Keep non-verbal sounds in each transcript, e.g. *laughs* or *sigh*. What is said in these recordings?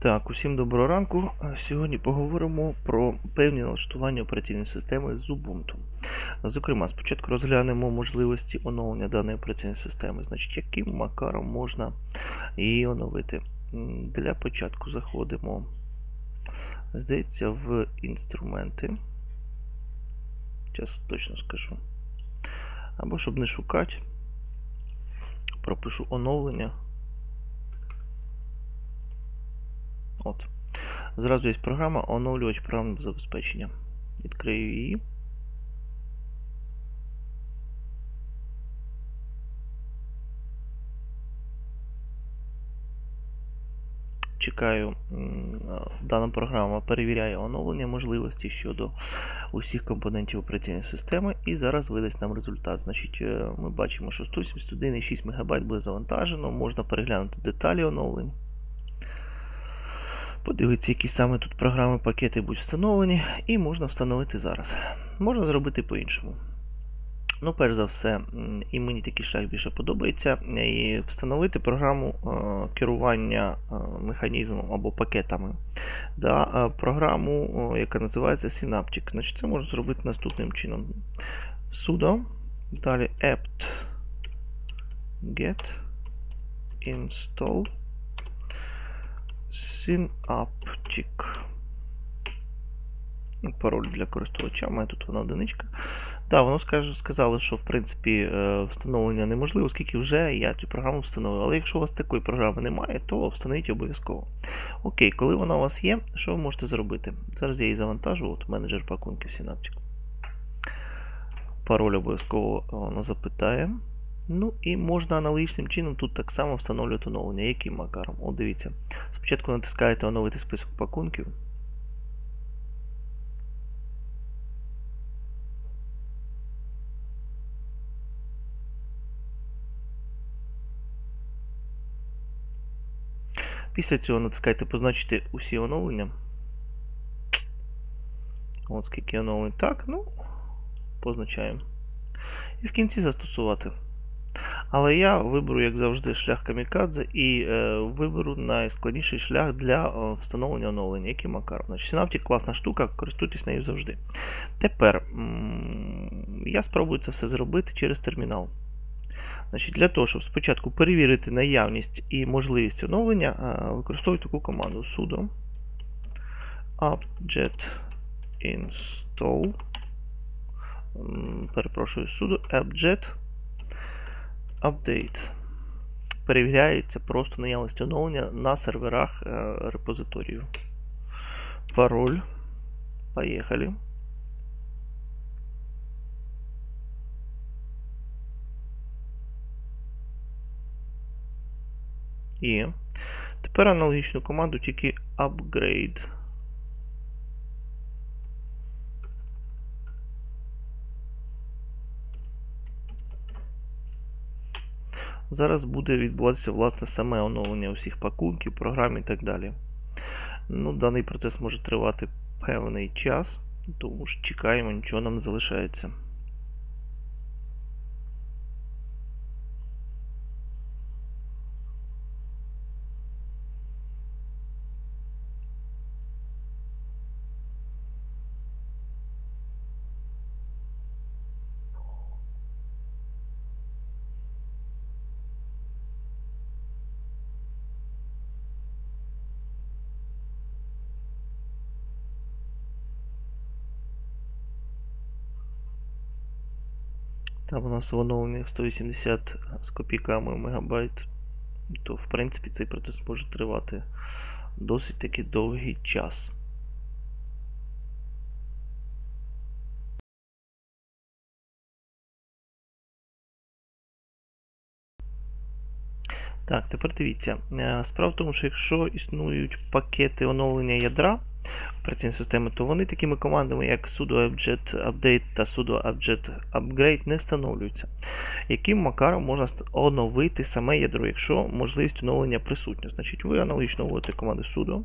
Так, усім доброго ранку. Е, Сьогодні поговоримо про певні налаштування операційної системи з Ubuntu. Зокрема, спочатку розглянемо можливості оновлення даної операційної системи, значить, яким макаром можна її оновити. Для початку заходимо, здається, в інструменти. Зараз точно скажу. Або щоб не шукати, пропишу оновлення. От. Зразу є програма оновлювач програмного забезпечення. Відкрию її. Чекаю, дана програма перевіряє оновлення можливості щодо усіх компонентів операційної системи і зараз видасть нам результат. Значить, е, Ми бачимо, що 171,6 МБ буде завантажено, можна переглянути деталі оновлень. Подивитися, які саме тут програми, пакети будуть встановлені, і можна встановити зараз. Можна зробити по-іншому. Ну, перш за все, і мені такий шлях більше подобається. І встановити програму е, керування е, механізмом або пакетами. Да, е, Програму, е, яка називається Synaptic. Значить, Це можна зробити наступним чином. sudo, далі apt get install Synaptic. Ну, Пароль для користувача, мене тут вона одиничка. Так, воно скаже, сказало, що в принципі е, встановлення неможливо, оскільки вже я цю програму встановив. Але якщо у вас такої програми немає, то встановіть обов'язково. Окей, коли вона у вас є, що ви можете зробити? Зараз я її завантажу, от менеджер пакунків Synaptic. Пароль обов'язково воно запитає. Ну і можна аналогічним чином тут так само встановлювати оновлення. Яким макаром? От дивіться. Спочатку натискаєте оновити список пакунків. Після цього натискайте позначити усі оновлення. От скільки оновлень. Так, ну, позначаємо. І в кінці застосувати. Але я виберу, як завжди, шлях камікадзе і е, виберу найскладніший шлях для е, встановлення оновлення, який макар. Значить, Synaptic класна штука, користуйтесь нею завжди. Тепер я спробую це все зробити через термінал. Значить, Для того, щоб спочатку перевірити наявність і можливість оновлення, е, використовую таку команду sudo apt-get install. Перепрошую, sudo apt-get update. Перевіряється просто наявність оновлення на серверах е, репозиторію. Пароль. Поїхали. І тепер аналогічну команду, тільки upgrade. Зараз буде відбуватися власне саме оновлення усіх пакунків, програм і так далі. Ну, Даний процес може тривати певний час, тому що чекаємо, нічого нам не залишається. Там у нас оновлення 180 з копійками мегабайт, то в принципі цей процес може тривати досить таки довгий час. Так, тепер дивіться. Е, Справа в тому, що якщо існують пакети оновлення ядра операційної системи, то вони такими командами, як sudo apt-get update та sudo apt-get upgrade не встановлюються. Яким макаром можна оновити саме ядро, якщо можливість оновлення присутня? Значить, ви аналогічно вводите команди sudo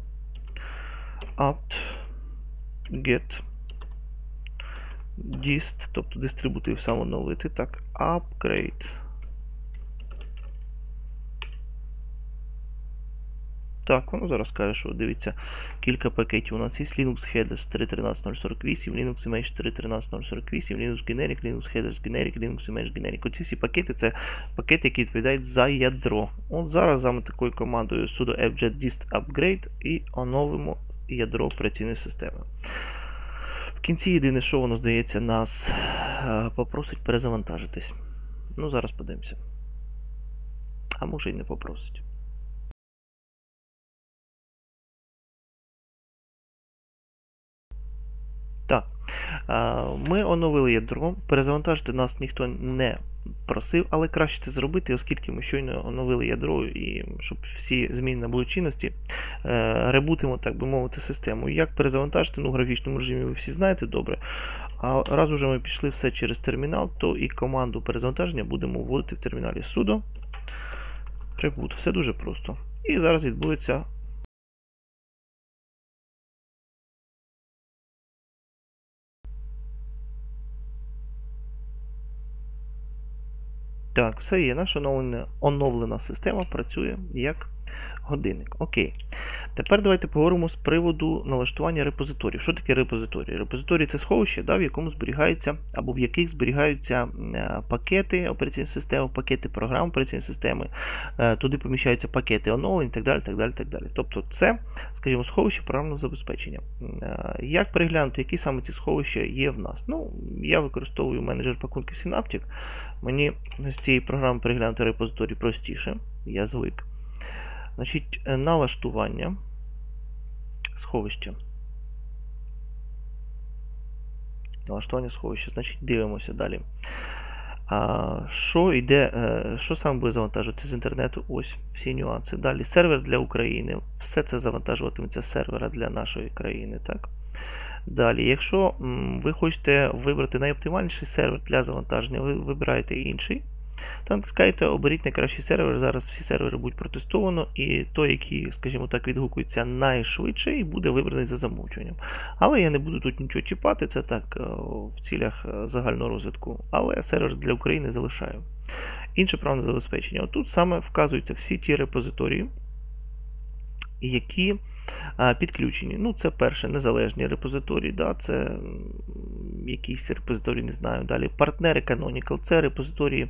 apt get dist, тобто дистрибутив сам оновити, так, upgrade. Так, воно зараз каже, що дивіться, кілька пакетів. У нас є Linux Headers 3.13.048, Linux Image 3.13.048, Linux Generic, Linux Headers Generic, Linux Image Generic. Оці всі пакети це пакети, які відповідають за ядро. От зараз саме такою командою sudo fget dist upgrade і оновимо ядро операційної системи. В кінці єдине, що воно здається, нас е, попросить перезавантажитись. Ну, зараз подивимося. А може і не попросить. Так, ми оновили ядро. Перезавантажити нас ніхто не просив, але краще це зробити, оскільки ми щойно оновили ядро, і щоб всі зміни набули чинності, е, ребутимо, так би мовити, систему. Як перезавантажити, ну, в графічному режимі ви всі знаєте добре. А раз уже ми пішли все через термінал, то і команду перезавантаження будемо вводити в терміналі sudo reboot. Все дуже просто. І зараз відбудеться Так, все є. Наша оновлена, система працює як годинник. Окей. Тепер давайте поговоримо з приводу налаштування репозиторів. Що таке репозиторії? Репозиторії це сховище, да, в якому зберігаються, або в яких зберігаються е, пакети операційної системи, пакети програм операційної системи, е, туди поміщаються пакети оновлень і так далі. так далі, так далі. Тобто це, скажімо, сховище програмного забезпечення. Е, як переглянути, які саме ці сховища є в нас? Ну, Я використовую менеджер пакунків Synaptic. Мені з цієї програми переглянути репозиторій простіше, я звик. Значить, е, налаштування сховища. Налаштування сховища. Значить, дивимося далі. А, Що йде, е, що саме буде завантажуватися з інтернету? Ось всі нюанси. Далі сервер для України. Все це завантажуватиметься з сервера для нашої країни. так? Далі, якщо ви хочете вибрати найоптимальніший сервер для завантаження, ви вибираєте інший. Та натискаєте, оберіть найкращий сервер. Зараз всі сервери будуть протестовано, і той, який, скажімо так, відгукується найшвидше, і буде вибраний за замовчуванням. Але я не буду тут нічого чіпати, це так е, в цілях е, загального розвитку. Але сервер для України залишаю. Інше правне забезпечення. Отут саме вказуються всі ті репозиторії які підключені. Ну, Це перше незалежні репозиторії, да, це якісь репозиторії, не знаю. Далі партнери Canonical, це репозиторії,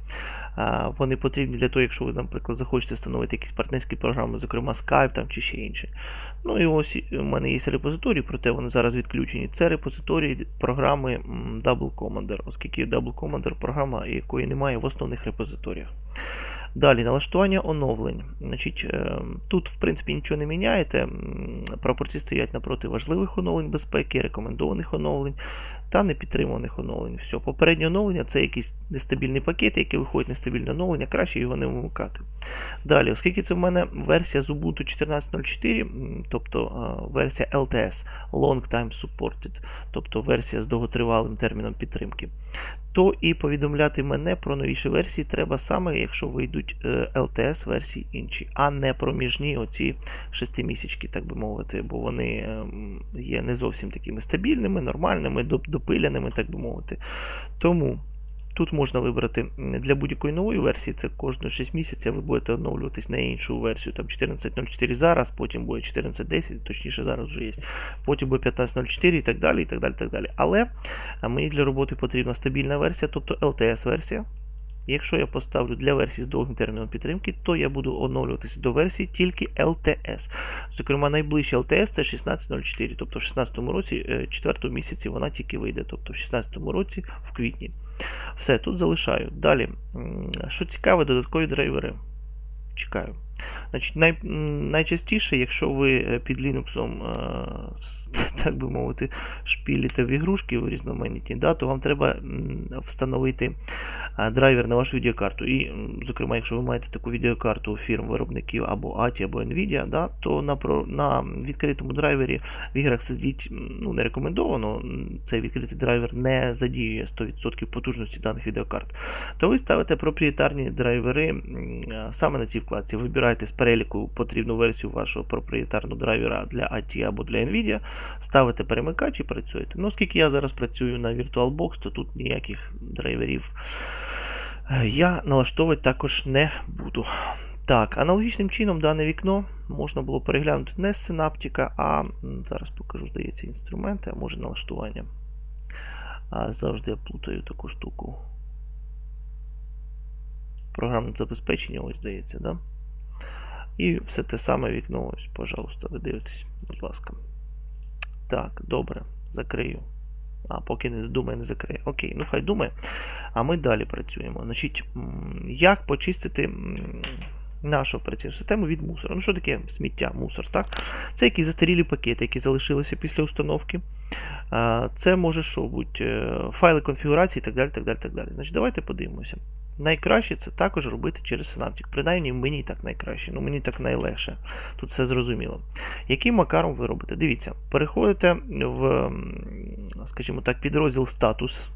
вони потрібні для того, якщо ви, наприклад, захочете встановити якісь партнерські програми, зокрема Skype там, чи ще інше. Ну і ось у мене є репозиторії, проте вони зараз відключені. Це репозиторії програми Double Commander, оскільки Double Commander програма, якої немає в основних репозиторіях. Далі, налаштування оновлень. Значить, е, Тут, в принципі, нічого не міняєте. Прапорці стоять напроти важливих оновлень безпеки, рекомендованих оновлень та непідтримуваних оновлень. Все, Попереднє оновлення це якийсь нестабільний пакет, який виходить нестабільне оновлення, краще його не вимикати. Далі, оскільки це в мене версія з Ubuntu 14.04, тобто версія LTS Long Time Supported, тобто версія з довготривалим терміном підтримки, то і повідомляти мене про новіші версії треба саме, якщо вийдуть LTS е, версії інші, а не проміжні оці шестимісячки, так би мовити, бо вони ем, є не зовсім такими стабільними, нормальними, допиляними, так би мовити. Тому. Тут можна вибрати для будь-якої нової версії, це кожні 6 місяців ви будете оновлюватись на іншу версію. Там 14.04 зараз, потім буде 14.10, точніше зараз вже є. Потім буде 15.04 і так далі. і так далі, і так далі. Але мені для роботи потрібна стабільна версія, тобто LTS-версія. Якщо я поставлю для версії з довгим терміном підтримки, то я буду оновлюватися до версії тільки LTS. Зокрема, найближча LTS це 16.04, тобто в 16 році, 4 е, місяці вона тільки вийде, тобто в 16 році в квітні. Все, тут залишаю. Далі, що цікаве, додаткові драйвери. Чекаю. Значить, най, Найчастіше, якщо ви е, під Linux, е, *laughs* так би мовити, шпіліте в ігрушки в різноманітні, да, то вам треба встановити е, драйвер на вашу відеокарту. І, зокрема, якщо ви маєте таку відеокарту фірм виробників або ATI, або Nvidia, да, то на на відкритому драйвері в іграх сидіть ну, не рекомендовано, цей відкритий драйвер не задіює 100% потужності даних відеокарт, то ви ставите проприєтарні драйвери саме на цій вкладці. Вибираєте вибираєте з переліку потрібну версію вашого проприєтарного драйвера для AT або для Nvidia, ставите перемикач і працюєте. Ну, Оскільки я зараз працюю на VirtualBox, то тут ніяких драйверів е, я налаштовувати також не буду. Так, аналогічним чином дане вікно можна було переглянути не з синаптика, а зараз покажу, здається, інструменти, а може налаштування. А Завжди я плутаю таку штуку. Програмне забезпечення, ось здається, да? І все те саме вікно, ось, пожалуйста, ви дивитесь, будь ласка. Так, добре, закрию. А, поки не думає, не закриє. Окей, ну хай думає. А ми далі працюємо. Значить, як почистити нашу операційну систему від мусору. Ну, що таке сміття, мусор? так? Це якісь застарілі пакети, які залишилися після установки. Це може що бути е, файли конфігурації і так далі. так далі, так далі. Значить, Давайте подивимося. Найкраще це також робити через Synaptic. Принаймні, мені так найкраще, ну мені так найлегше. Тут все зрозуміло. Яким макаром ви робите? Дивіться, переходите в, скажімо так, підрозділ статус.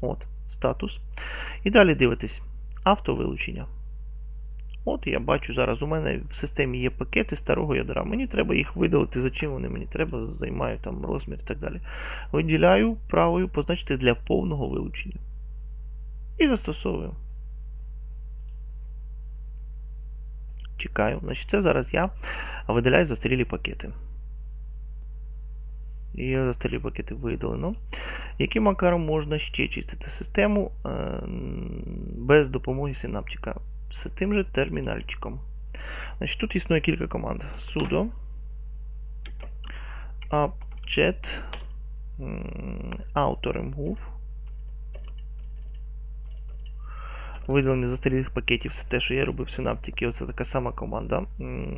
От, статус. І далі дивитесь автовилучення. От я бачу, зараз у мене в системі є пакети старого ядра. Мені треба їх видалити. Зачем вони мені треба, займаю там розмір і так далі. Виділяю правою, позначити для повного вилучення. І застосовую. Чекаю. Значить, Це зараз я видаляю застарілі пакети. І застарілі пакети видалено. Яким макаром можна ще чистити систему е, без допомоги синаптика? з тим же термінальчиком. Значить, Тут існує кілька команд. sudo apt auto-remove. Видалення застарілих пакетів все те, що я робив в Synaptic, Оце така сама команда.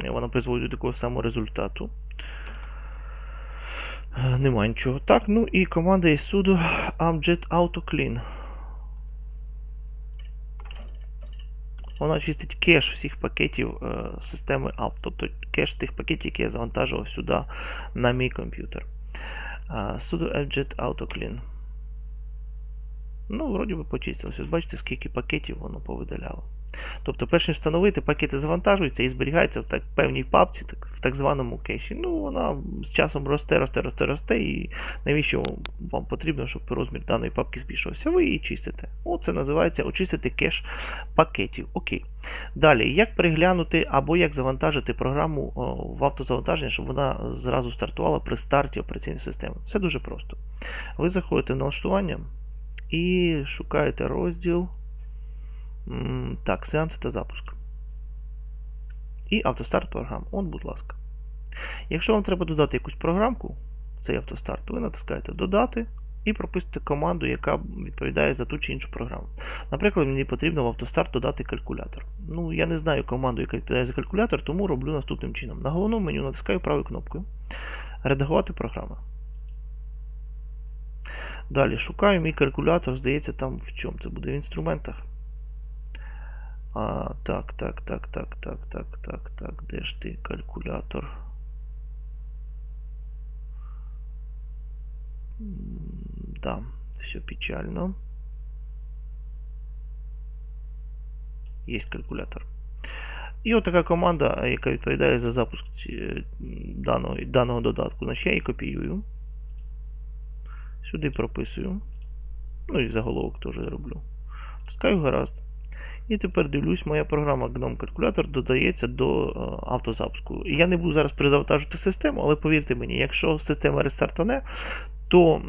Вона призводить до такого самого результату. Е, нема нічого. Так, ну і команда є sudo apt auto-clean. Вона чистить кеш всіх пакетів е, системи app, тобто кеш тих пакетів, які я завантажував сюди на мій комп'ютер. Sudo Abjet AutoClean. Ну, вроді би почистилося. Бачите, скільки пакетів воно повидаляло. Тобто, перш ніж встановити, пакети завантажуються і зберігаються в так, певній папці, так, в так званому кеші. Ну, вона з часом росте, росте, росте, росте. І навіщо вам потрібно, щоб розмір даної папки збільшувався? Ви її чистите. О, це називається очистити кеш пакетів. Окей. Далі, як переглянути або як завантажити програму в автозавантаження, щоб вона зразу стартувала при старті операційної системи. Все дуже просто. Ви заходите в налаштування і шукаєте розділ. Так, сеанси та запуск. І автостарт програм. От, будь ласка. Якщо вам треба додати якусь програмку, цей автостарт, ви натискаєте Додати і прописуєте команду, яка відповідає за ту чи іншу програму. Наприклад, мені потрібно в автостарт додати калькулятор. Ну, я не знаю команду, яка відповідає за калькулятор, тому роблю наступним чином. На головному меню натискаю правою кнопкою. Редагувати програму. Далі шукаю мій калькулятор, здається, там в чому це буде в інструментах. А, Так, так, так, так, так, так, так, так. Де ж ти калькулятор? Да, все печально. Є калькулятор. І от така команда, яка відповідає за запуск даного даного додатку. Значить, я її копіюю. Сюди прописую. Ну і заголовок теж роблю. Пускаю гаразд. І тепер дивлюсь, моя програма GNOME Calculator додається до е, автозапуску. Я не буду зараз перезавантажувати систему, але повірте мені, якщо система рестартане, то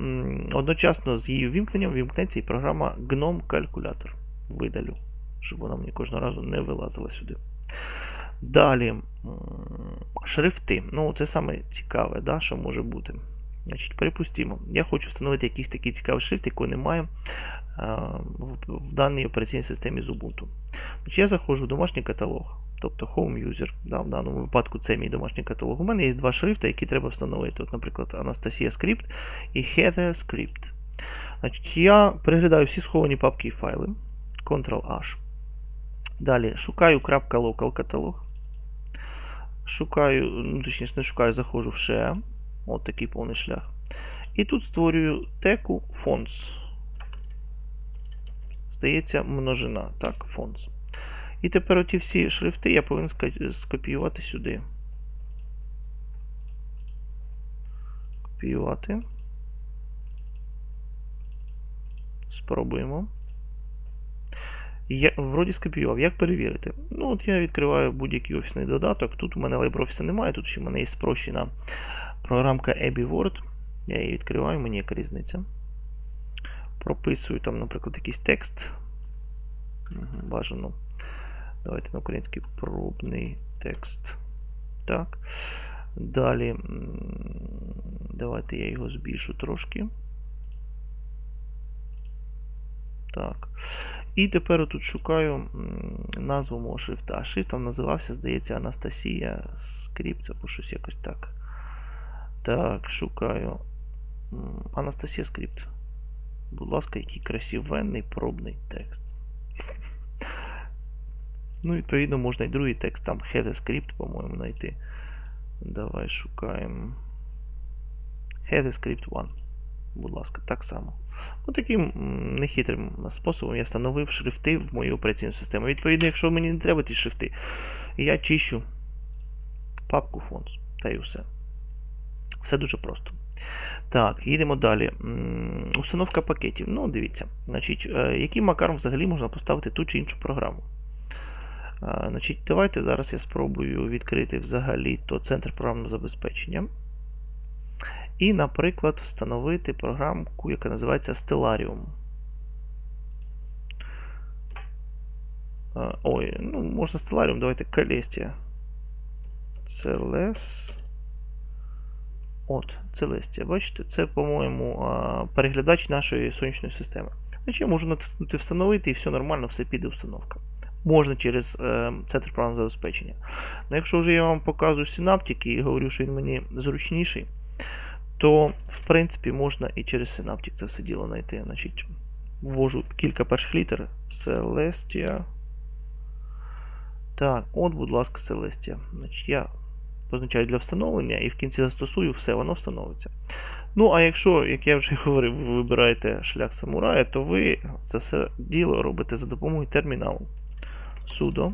одночасно з її вімкненням вімкнеться і програма GNOME Calculator. Видалю, щоб вона мені кожного разу не вилазила сюди. Далі, шрифти. Ну, Це саме цікаве, да, що може бути. Значить, Припустимо, я хочу встановити якийсь такий цікавий шрифт, який немає в даній операційній системі з Ubuntu. Значить, Я заходжу в домашній каталог, тобто Home User. Да, В даному випадку це мій домашній каталог. У мене є два шрифти, які треба встановити. От, Наприклад, Anastasia Script і Heather Script. Значить, Я переглядаю всі сховані папки і файли. Ctrl-H. Далі шукаю .local каталог. Шукаю, ну точніше, не шукаю, заходжу в Share. От такий повний шлях. І тут створюю теку fonts. Здається, множина. Так, fonts. І тепер оті всі шрифти я повинен скопіювати сюди. Копіювати. Спробуємо. Я вроді скопіював. Як перевірити? Ну, от я відкриваю будь-який офісний додаток. Тут у мене LibreOffice немає, тут ще в мене є спрощена програмка Abbey Word. Я її відкриваю, мені яка різниця. Прописую там, наприклад, якийсь текст. Бажано. Давайте на український пробний текст. Так. Далі. Давайте я його збільшу трошки. Так. І тепер тут шукаю назву мого шрифта. Шрифт там називався, здається, Анастасія скрипт або щось якось так. Так, шукаю. Анастасія скрипт. Будь ласка, який красивенний пробний текст. *laughs* Ну, відповідно, можна і другий текст, там head script, по-моєму, знайти. Давай шукаємо. Head script 1. Будь ласка, так само. Ось таким нехитрим способом я встановив шрифти в мою операційну систему. Відповідно, якщо мені не треба ті шрифти, я чищу папку Fonts. Та й все. Все дуже просто. Так, їдемо далі. Установка пакетів. Ну, дивіться, значить, е, яким макаром взагалі можна поставити ту чи іншу програму. Значить, Давайте зараз я спробую відкрити взагалі то центр програмного забезпечення. І, наприклад, встановити програмку, яка називається Stellarium. Ой, ну, можна Stellarium, давайте Celestia. Celest. От, Celestia. Бачите, це, по-моєму, переглядач нашої сонячної системи. Значить, я можу натиснути Встановити і все нормально, все піде установка. Можна через е, центр програмного забезпечення. Ну, Якщо вже я вам показую Synaptic і говорю, що він мені зручніший, то, в принципі, можна і через Synaptic це все діло знайти. Значить, Ввожу кілька перших літер. Celestia. Так, от, будь ласка, Celestia. Значить, Я позначаю для встановлення і в кінці застосую, все, воно встановиться. Ну, а якщо, як я вже *laughs* говорив, ви вибираєте шлях самурая, то ви це все діло робите за допомогою терміналу. sudo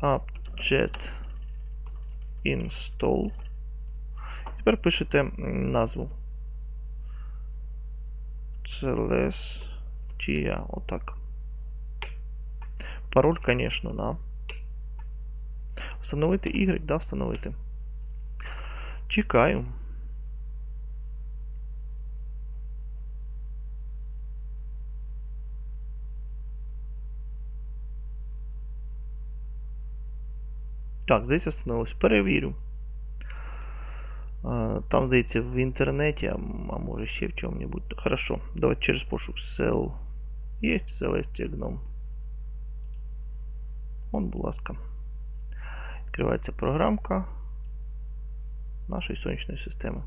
apt install Тепер пишете назву. Celestia. Отак. Пароль, звісно, да. Встановити Y, да, встановити. Чекаю. Так, здається, встановилось. Перевірю. Там, здається, в інтернеті, а може ще в чому-небудь. Хорошо, давайте через пошук Cell. Є Celestia Gnome. Вон, будь ласка. Відкривається програмка нашої сонячної системи.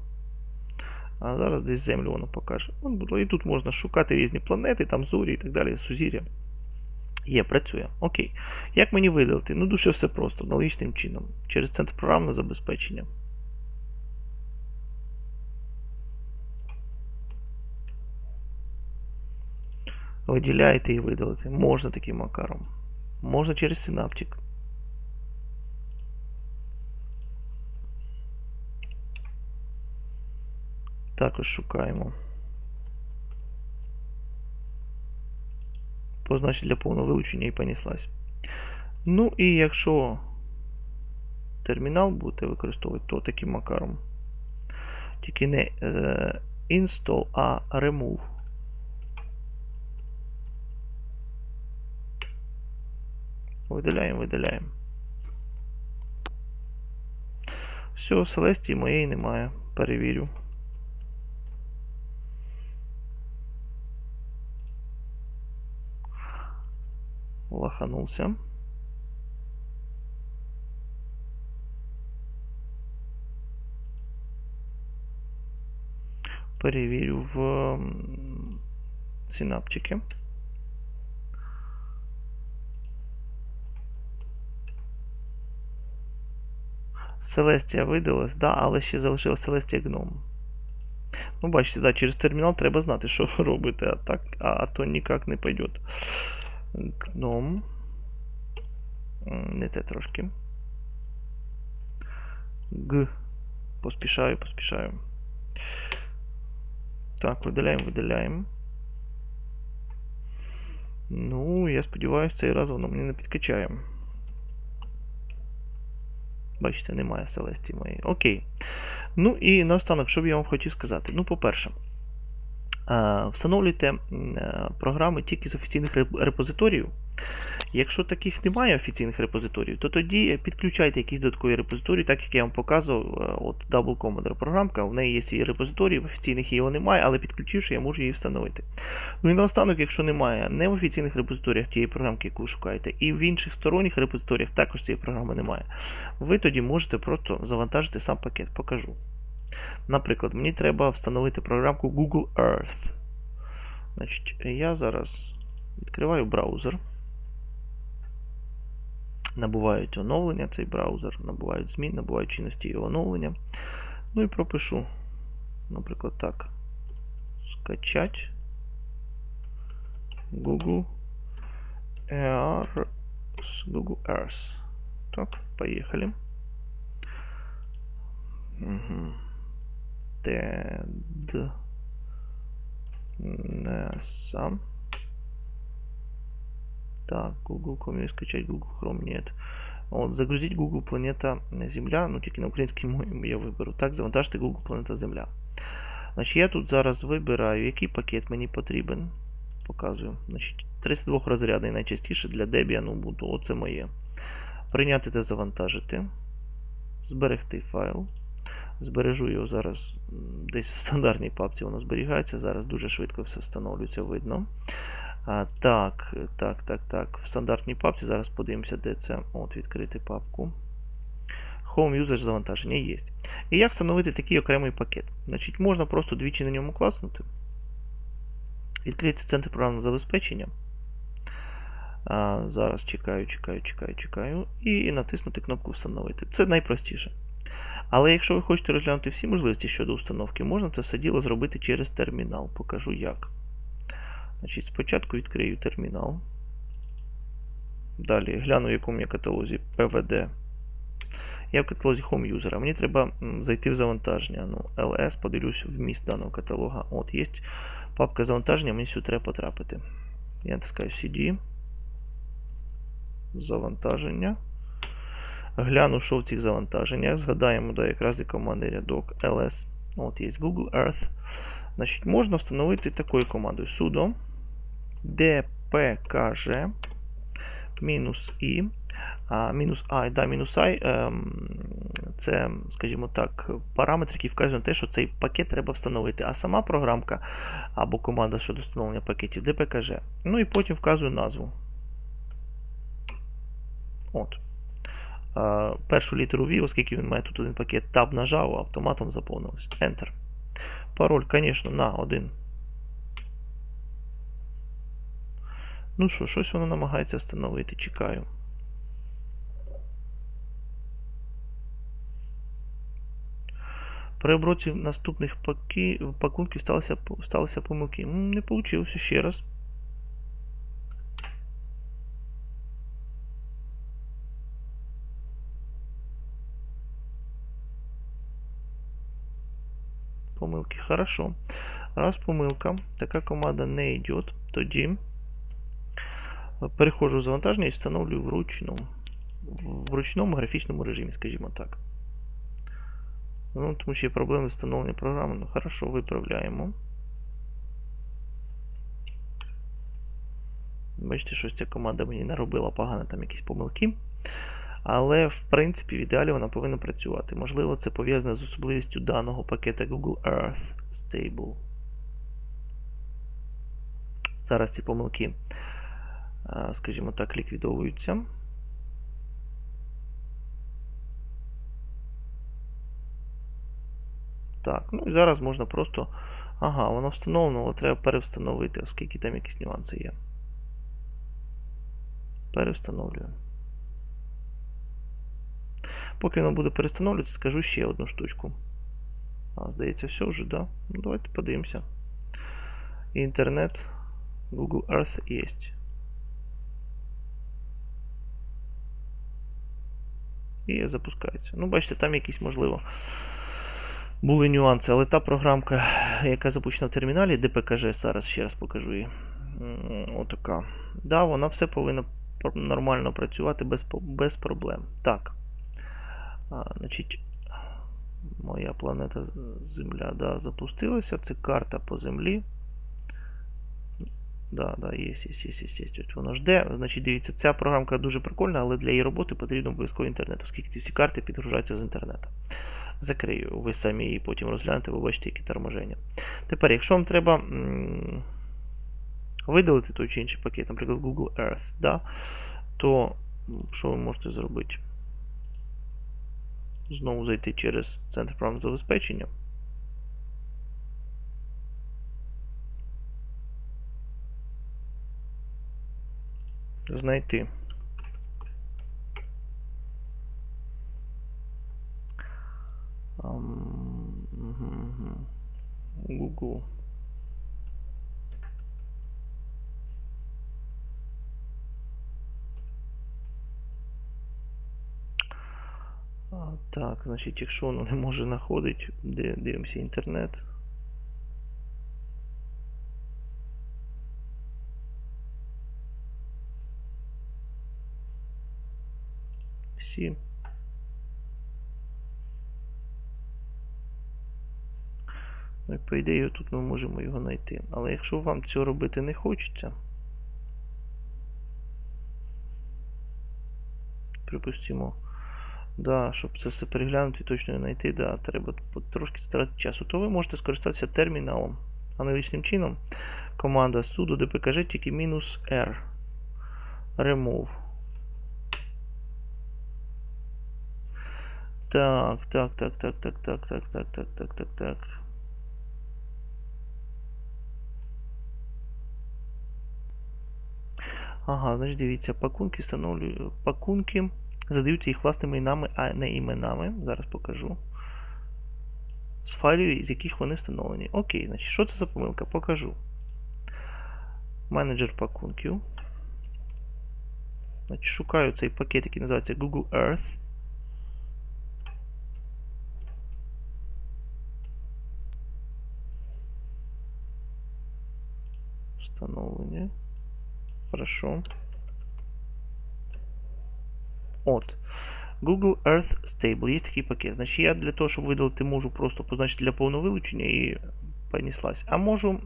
А зараз десь землю воно покаже. І тут можна шукати різні планети, там зорі і так далі, сузір'я. Є, працює. Окей. Як мені видалити? Ну, дуже все просто, аналогічним чином. Через центр програмного забезпечення. Виділяєте і видалити. Можна таким макаром. Можна через синаптик. Також шукаємо. Позначить для повного вилучення і понеслась. Ну і якщо термінал будете використовувати, то таким макаром. Тільки не е, install, а remove. Видаляємо, видаляємо. Все, Селестії моєї немає. Перевірю. Лоханулся. Перевірю в синаптике. Селестія видалась, да, але ще залишилася Селестія гном. Ну, бачите, да, через термінал треба знати, *laughs* що робити, а так, а, а то ніяк не пойде. Гном. Не те трошки. Г. Поспішаю, поспішаю. Так, видаляємо, видаляємо. Ну, я сподіваюся, цей раз воно мені не підкачає. Бачите, немає селесті моєї. Окей. Ну і наостанок, що б я вам хотів сказати? Ну, по-перше, встановлюйте програми тільки з офіційних репозиторіїв. Якщо таких немає офіційних репозиторіїв, то тоді підключайте якісь додаткові репозиторії, так як я вам показував, е, от Double Commodore програмка, в неї є свій репозиторій, в офіційних його немає, але підключивши, я можу її встановити. Ну і наостанок, якщо немає не в офіційних репозиторіях тієї програмки, яку ви шукаєте, і в інших сторонніх репозиторіях також цієї програми немає, ви тоді можете просто завантажити сам пакет. Покажу. Наприклад, мені треба встановити програмку Google Earth. Значить, Я зараз відкриваю браузер набувають оновлення цей браузер, набувають змін, набувають чинності і оновлення. Ну і пропишу, наприклад, так. Скачать Google Earth. Google Earth. Так, поїхали. Угу. Не сам. Так, Google Chrome скачать Google Chrome нет. От, Загрузить Google Планета Земля, ну тільки на українській мові я виберу. Так, завантажити Google Планета Земля. Значить, Я тут зараз вибираю, який пакет мені потрібен. Показую. Значить, 32 розрядний найчастіше для Debian Ubuntu. Оце моє. Прийняти та завантажити. Зберегти файл. Збережу його зараз десь в стандартній папці воно зберігається. Зараз дуже швидко все встановлюється, видно. А, Так, так, так, так. В стандартній папці. Зараз подивимося, де це. От, відкрити папку. Home User завантаження є. І як встановити такий окремий пакет? Значить, Можна просто двічі на ньому класнути. Відкрити центр програмного забезпечення. А, Зараз чекаю, чекаю, чекаю, чекаю. І натиснути кнопку Встановити. Це найпростіше. Але якщо ви хочете розглянути всі можливості щодо установки, можна це все діло зробити через термінал. Покажу як. Значить, Спочатку відкрию термінал. Далі гляну, в якому я каталозі PVD. Я в каталозі Home User. Мені треба зайти в завантаження. Ну, LS, подивлюсь вміст даного каталога. От, є папка завантаження, мені сюди треба потрапити. Я натискаю CD. Завантаження. Гляну, що в цих завантаженнях. Згадаємо, да, якраз і команди рядок ls. От є Google Earth. Значить, Можна встановити такою командою sudo dpkg і. А, мінус I, да, мінус I ем, це, скажімо так, параметр, який вказує на те, що цей пакет треба встановити. А сама програмка або команда щодо встановлення пакетів dpkg. Ну і потім вказую назву. От. Першу літеру V, оскільки він має тут один пакет, Tab нажав, автоматом заповнилось. Enter. Пароль, звісно, на один. Ну що, щось воно намагається встановити. Чекаю. При оброці наступних пакунків сталися сталися помилки. Не вийшло ще раз. Помилки. Хорошо. Раз помилка, така команда не йде, тоді переходжу в завантаження і встановлюю вручну, в ручному графічному режимі, скажімо так. Ну, Тому що є проблеми з встановлення програми. Ну, хорошо, виправляємо. Бачите, щось ця команда мені наробила погано там якісь помилки. Але, в принципі, в ідеалі вона повинна працювати. Можливо, це пов'язане з особливістю даного пакета Google Earth Stable. Зараз ці помилки скажімо так, ліквідовуються. Так, ну і зараз можна просто. Ага, воно встановлено, але треба перевстановити, оскільки там якісь нюанси є. Перевстановлюю. Поки воно буде перестановлюватися, скажу ще одну штучку. А, здається, все вже, да? Ну, Давайте подивимося. Інтернет Google Earth є. і запускається. Ну, бачите, там якісь, можливо, були нюанси, але та програмка, яка запущена в терміналі, DPKG, зараз ще раз покажу її. отака. Да, вона все повинна нормально працювати без, без проблем. Так. А, значить, моя планета Земля да, запустилася. Це карта по Землі. Да, да, є, є, є, є, є. Воно жде. Значить, дивіться, ця програмка дуже прикольна, але для її роботи потрібно обов'язково інтернет, оскільки ці всі карти підгружаються з інтернету. Закрию, ви самі її потім розглянете, ви бачите, які торможення. Тепер, якщо вам треба видалити той чи інший пакет, наприклад, Google Earth, да, то що ви можете зробити? Знову зайти через центр програмного забезпечення. Знайти. Google. А, так, значить, якщо воно не може знаходити, дивимося інтернет. Ну і по ідеї тут ми можемо його знайти. Але якщо вам цього робити не хочеться, припустимо, да, щоб це все переглянути і точно знайти, да, треба трошки стратити часу, то ви можете скористатися терміналом. Аналогічним чином команда sudo dpkg тільки мінус R. Remove. Так, так, так, так, так, так, так, так, так, так, так, так. Ага, значить дивіться, пакунки встановлюю. Пакунки задаються їх власними іменами, а не іменами. Зараз покажу. З файлів, з яких вони встановлені. Окей, значить, що це за помилка? Покажу. Менеджер пакунків. Значить, Шукаю цей пакет, який називається Google Earth. Встановлення. Хорошо. От. Google Earth Stable. Є такий пакет. Значить, я для того, щоб видалити, можу просто позначити для повного вилучення і понеслась. А можу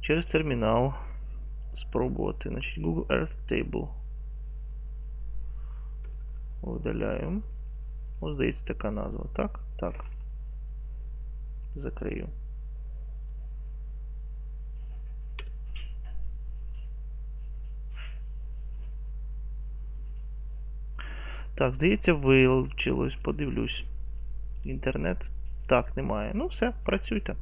через термінал спробувати. Значить, Google Earth Table. Видаляю. Ось, здається, така назва. Так? Так. Закрию. Так, здається, вилучилось, подивлюсь. Інтернет. Так, немає. Ну, все, працюйте.